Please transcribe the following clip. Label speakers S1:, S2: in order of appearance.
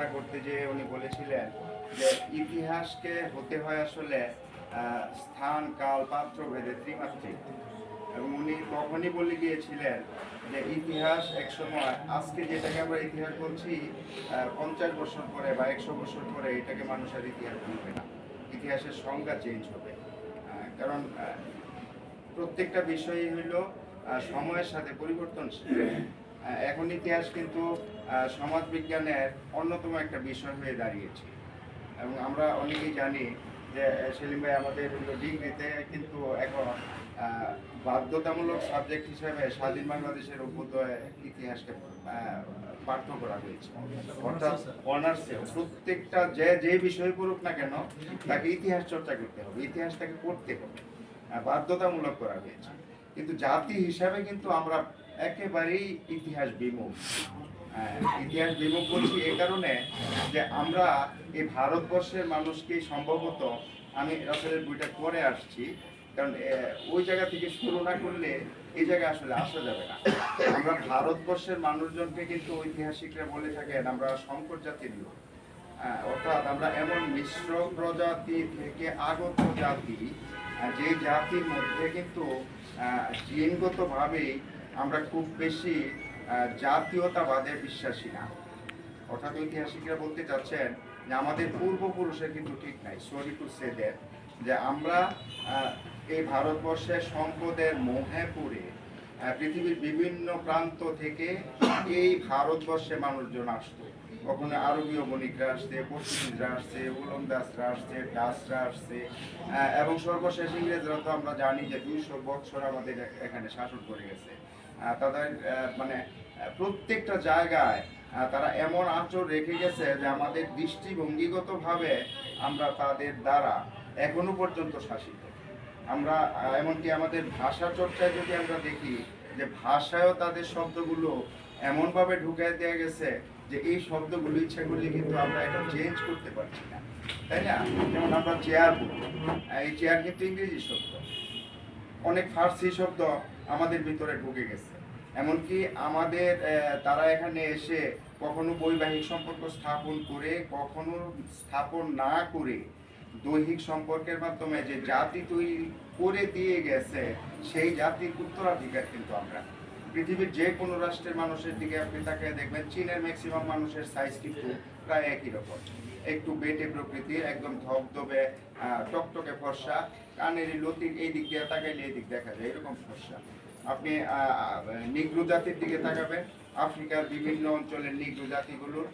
S1: আলোচনা করতে যে উনি বলেছিলেন যে ইতিহাসকে হতে হয় আসলে স্থান, কাল, পাত্র, ভেদে ত্রিমাত্রিক। এবং উনি তখনই বলে গিয়েছিলেন যে ইতিহাস একসময় আজকে যেটাকে আমরা ইতিহাস বলছি পঞ্চাশ বছর পরে বা একশো বছর পরে এটাকে মানুষের ইতিহাস বলবে না। ইতিহাসের সংজ্ঞা চেঞ্জ হবে। কারণ প্রত্যেকটা বিষয়ই হইল সময়ের সাথে পরিবর্তনশীল। এখন ইতিহাস কিন্তু আহ, সমাজ বিজ্ঞানের অন্যতম একটা বিষয় হয়ে দাঁড়িয়েছে। এবং আমরা অনেকেই জানি যে সেলিম ভাই আমাদের ডিগ্রিতে কিন্তু এখন বাধ্যতামূলক সাবজেক্ট হিসেবে স্বাধীন বাংলাদেশের অভ্যুদয় ইতিহাসকে পাঠ্য করা হয়েছে। অর্থাৎ অনার্সে প্রত্যেকটা যে যে বিষয় পড়ুক না কেন তাকে ইতিহাস চর্চা করতে হবে। ইতিহাস তাকে পড়তে হবে বাধ্যতামূলক করা হয়েছে। কিন্তু জাতি হিসাবে কিন্তু আমরা একেবারেই ইতিহাস বিমুখ। আহ, ইতিহাস বিমুখ বলছি এই কারণে যে আমরা এই ভারতবর্ষের মানুষকে সম্ভবত আমি রাসেলের বইটা পরে আসছি কারণ ওই জায়গা থেকে শুরু না করলে এই জায়গায় আসলে আসা যাবে না। আমরা ভারতবর্ষের মানুষজনকে কিন্তু ঐতিহাসিকরা বলে থাকেন আমরা শঙ্কর জাতির লোক। আহ, অর্থাৎ আমরা এমন মিশ্র প্রজাতি থেকে আগত জাতি আহ, যে জাতির মধ্যে কিন্তু জিনগতভাবেই আমরা খুব বেশি আহ, জাতীয়তাবাদে বিশ্বাসী না। অর্থাৎ ঐতিহাসিকরা বলতে চাচ্ছেন যে আমাদের পূর্বপুরুষের কিন্তু ঠিক নাই সরি টু সে যে আমরা এই ভারতবর্ষের সম্পদের মোহে পড়ে পৃথিবীর বিভিন্ন প্রান্ত থেকে এই ভারতবর্ষে মানুষজন আসতো। কখনো আরবীয় বণিকরা আসছে, পর্তুগিজরা আসছে, ওলন্দাজরা আসছে, ডাচরা আসছে এবং সর্বশেষ ইংরেজরা তো আমরা জানি যে দুইশো বছর আমাদের এখানে শাসন করে গেছে। তাদের মানে প্রত্যেকটা জায়গায় তারা এমন আচর রেখে গেছে যে আমাদের দৃষ্টিভঙ্গিগতভাবে আমরা তাদের দ্বারা এখনও পর্যন্ত শাসিত। আমরা এমনকি আমাদের ভাষা চর্চায় যদি আমরা দেখি যে ভাষায়ও তাদের শব্দগুলো এমনভাবে ঢুকাই দেওয়া গেছে যে এই শব্দগুলো ইচ্ছা করলে কিন্তু আমরা এটা চেঞ্জ করতে পারছি না। তাই না? যেমন আমরা চেয়ার এই চেয়ার কিন্তু ইংরেজি শব্দ। অনেক ফার্সি শব্দ আমাদের ভিতরে ঢুকে গেছে। এমনকি আমাদের তারা এখানে এসে কখনো বৈবাহিক সম্পর্ক স্থাপন করে, কখনো স্থাপন না করে দৈহিক সম্পর্কের মাধ্যমে যে জাতি তৈরি করে দিয়ে গেছে, সেই জাতির উত্তরাধিকার কিন্তু আমরা পৃথিবীর যে কোনো রাষ্ট্রের মানুষের দিকে আপনি তাকে দেখবেন, চীনের ম্যাক্সিমাম মানুষের সাইজ কিন্তু প্রায় একই রকম। একটু বেটে প্রকৃতির, একদম ধবধবে টকটকে ফর্সা কানের লতির এই দিক দিয়ে তাকাইলে এই দিক দেখা যায়, এরকম ফর্সা। আপনি নিগ্রু জাতির দিকে তাকাবেন, আফ্রিকার বিভিন্ন অঞ্চলের নিগ্রু জাতিগুলোর